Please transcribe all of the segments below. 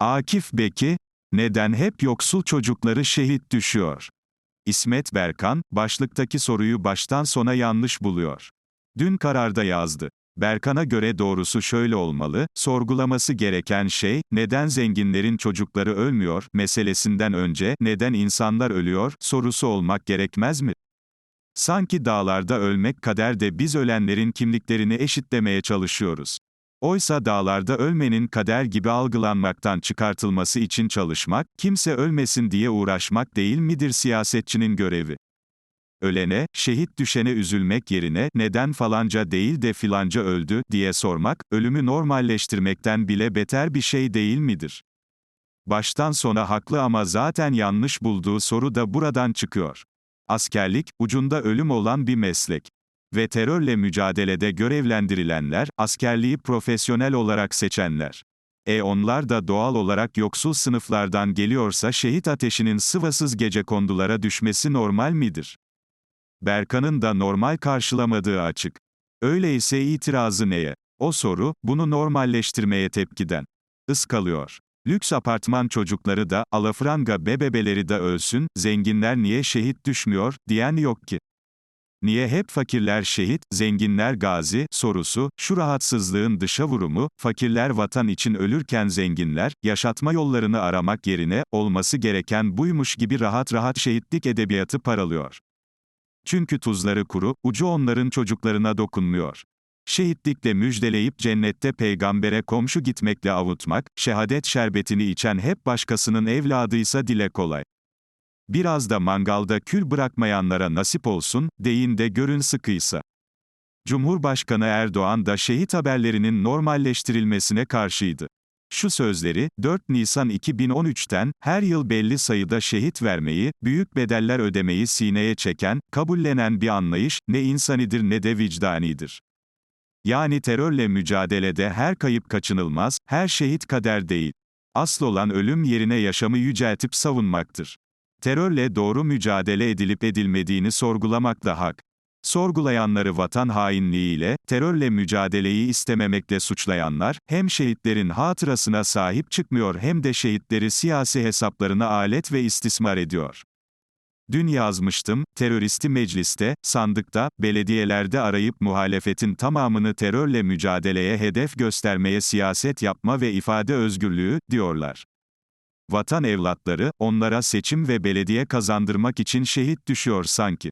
Akif Beki, neden hep yoksul çocukları şehit düşüyor? İsmet Berkan, başlıktaki soruyu baştan sona yanlış buluyor. Dün kararda yazdı. Berkan'a göre doğrusu şöyle olmalı, sorgulaması gereken şey, neden zenginlerin çocukları ölmüyor, meselesinden önce, neden insanlar ölüyor, sorusu olmak gerekmez mi? Sanki dağlarda ölmek kader de biz ölenlerin kimliklerini eşitlemeye çalışıyoruz. Oysa dağlarda ölmenin kader gibi algılanmaktan çıkartılması için çalışmak, kimse ölmesin diye uğraşmak değil midir siyasetçinin görevi? Ölene, şehit düşene üzülmek yerine, neden falanca değil de filanca öldü, diye sormak, ölümü normalleştirmekten bile beter bir şey değil midir? Baştan sona haklı ama zaten yanlış bulduğu soru da buradan çıkıyor. Askerlik, ucunda ölüm olan bir meslek. Ve terörle mücadelede görevlendirilenler, askerliği profesyonel olarak seçenler. E onlar da doğal olarak yoksul sınıflardan geliyorsa şehit ateşinin sıvasız gece kondulara düşmesi normal midir? Berkan'ın da normal karşılamadığı açık. Öyleyse itirazı neye? O soru, bunu normalleştirmeye tepkiden. Iskalıyor. Lüks apartman çocukları da, alafranga bebebeleri de ölsün, zenginler niye şehit düşmüyor, diyen yok ki. Niye hep fakirler şehit, zenginler gazi, sorusu, şu rahatsızlığın dışa vurumu, fakirler vatan için ölürken zenginler, yaşatma yollarını aramak yerine, olması gereken buymuş gibi rahat rahat şehitlik edebiyatı paralıyor. Çünkü tuzları kuru, ucu onların çocuklarına dokunmuyor. Şehitlikle müjdeleyip cennette peygambere komşu gitmekle avutmak, şehadet şerbetini içen hep başkasının evladıysa dile kolay. Biraz da mangalda kül bırakmayanlara nasip olsun, deyin de görün sıkıysa. Cumhurbaşkanı Erdoğan da şehit haberlerinin normalleştirilmesine karşıydı. Şu sözleri, 4 Nisan 2013'ten, her yıl belli sayıda şehit vermeyi, büyük bedeller ödemeyi sineye çeken, kabullenen bir anlayış, ne insanidir ne de vicdanidir. Yani terörle mücadelede her kayıp kaçınılmaz, her şehit kader değil. Asıl olan ölüm yerine yaşamı yüceltip savunmaktır. Terörle doğru mücadele edilip edilmediğini sorgulamak da hak. Sorgulayanları vatan hainliğiyle, terörle mücadeleyi istememekle suçlayanlar, hem şehitlerin hatırasına sahip çıkmıyor hem de şehitleri siyasi hesaplarına alet ve istismar ediyor. Dün yazmıştım, teröristi mecliste, sandıkta, belediyelerde arayıp muhalefetin tamamını terörle mücadeleye hedef göstermeye siyaset yapma ve ifade özgürlüğü, diyorlar. Vatan evlatları, onlara seçim ve belediye kazandırmak için şehit düşüyor sanki.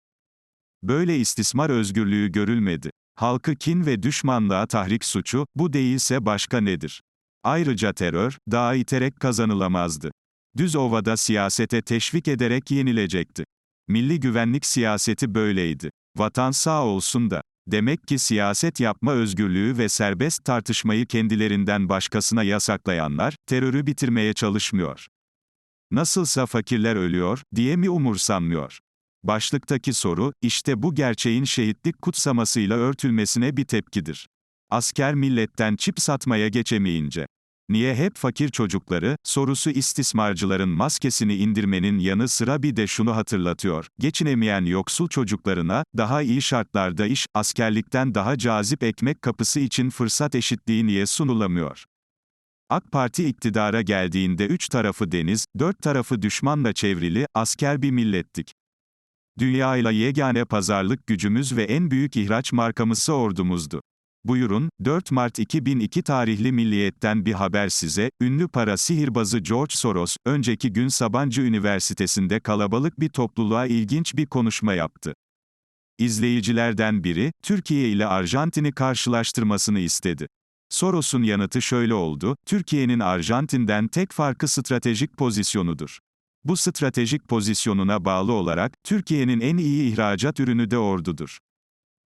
Böyle istismar özgürlüğü görülmedi. Halkı kin ve düşmanlığa tahrik suçu, bu değilse başka nedir? Ayrıca terör, daha iterek kazanılamazdı. Düz ovada siyasete teşvik ederek yenilecekti. Milli güvenlik siyaseti böyleydi. Vatan sağ olsun da. Demek ki siyaset yapma özgürlüğü ve serbest tartışmayı kendilerinden başkasına yasaklayanlar, terörü bitirmeye çalışmıyor. Nasılsa fakirler ölüyor, diye mi umursanmıyor? Başlıktaki soru, işte bu gerçeğin şehitlik kutsamasıyla örtülmesine bir tepkidir. Asker milletten çip satmaya geçemeyince. Niye hep fakir çocukları, sorusu istismarcıların maskesini indirmenin yanı sıra bir de şunu hatırlatıyor, geçinemeyen yoksul çocuklarına, daha iyi şartlarda iş, askerlikten daha cazip ekmek kapısı için fırsat eşitliği niye sunulamıyor? AK Parti iktidara geldiğinde üç tarafı deniz, dört tarafı düşmanla çevrili, asker bir millettik. Dünyayla yegane pazarlık gücümüz ve en büyük ihraç markamızsa ordumuzdu. Buyurun, 4 Mart 2002 tarihli Milliyet'ten bir haber size, ünlü para sihirbazı George Soros, önceki gün Sabancı Üniversitesi'nde kalabalık bir topluluğa ilginç bir konuşma yaptı. İzleyicilerden biri, Türkiye ile Arjantin'i karşılaştırmasını istedi. Soros'un yanıtı şöyle oldu, Türkiye'nin Arjantin'den tek farkı stratejik pozisyonudur. Bu stratejik pozisyonuna bağlı olarak, Türkiye'nin en iyi ihracat ürünü de ordudur.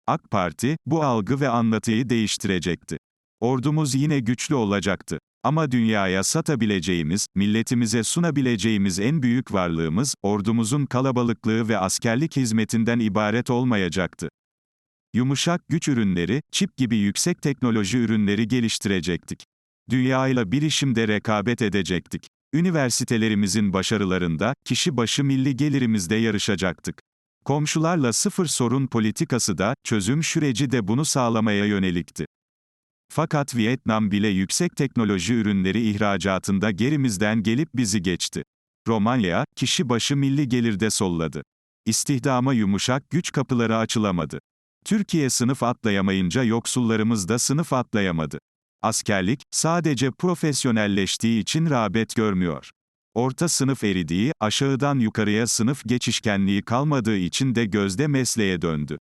AK Parti, bu algı ve anlatıyı değiştirecekti. Ordumuz yine güçlü olacaktı. Ama dünyaya satabileceğimiz, milletimize sunabileceğimiz en büyük varlığımız, ordumuzun kalabalıklığı ve askerlik hizmetinden ibaret olmayacaktı. Yumuşak güç ürünleri, çip gibi yüksek teknoloji ürünleri geliştirecektik. Dünyayla bir rekabet edecektik. Üniversitelerimizin başarılarında, kişi başı milli gelirimizde yarışacaktık. Komşularla sıfır sorun politikası da, çözüm süreci de bunu sağlamaya yönelikti. Fakat Vietnam bile yüksek teknoloji ürünleri ihracatında gerimizden gelip bizi geçti. Romanya, kişi başı milli gelirde solladı. İstihdama yumuşak güç kapıları açılamadı. Türkiye sınıf atlayamayınca yoksullarımız da sınıf atlayamadı. Askerlik, sadece profesyonelleştiği için rağbet görmüyor. Orta sınıf eridiği, aşağıdan yukarıya sınıf geçişkenliği kalmadığı için de gözde mesleğe döndü.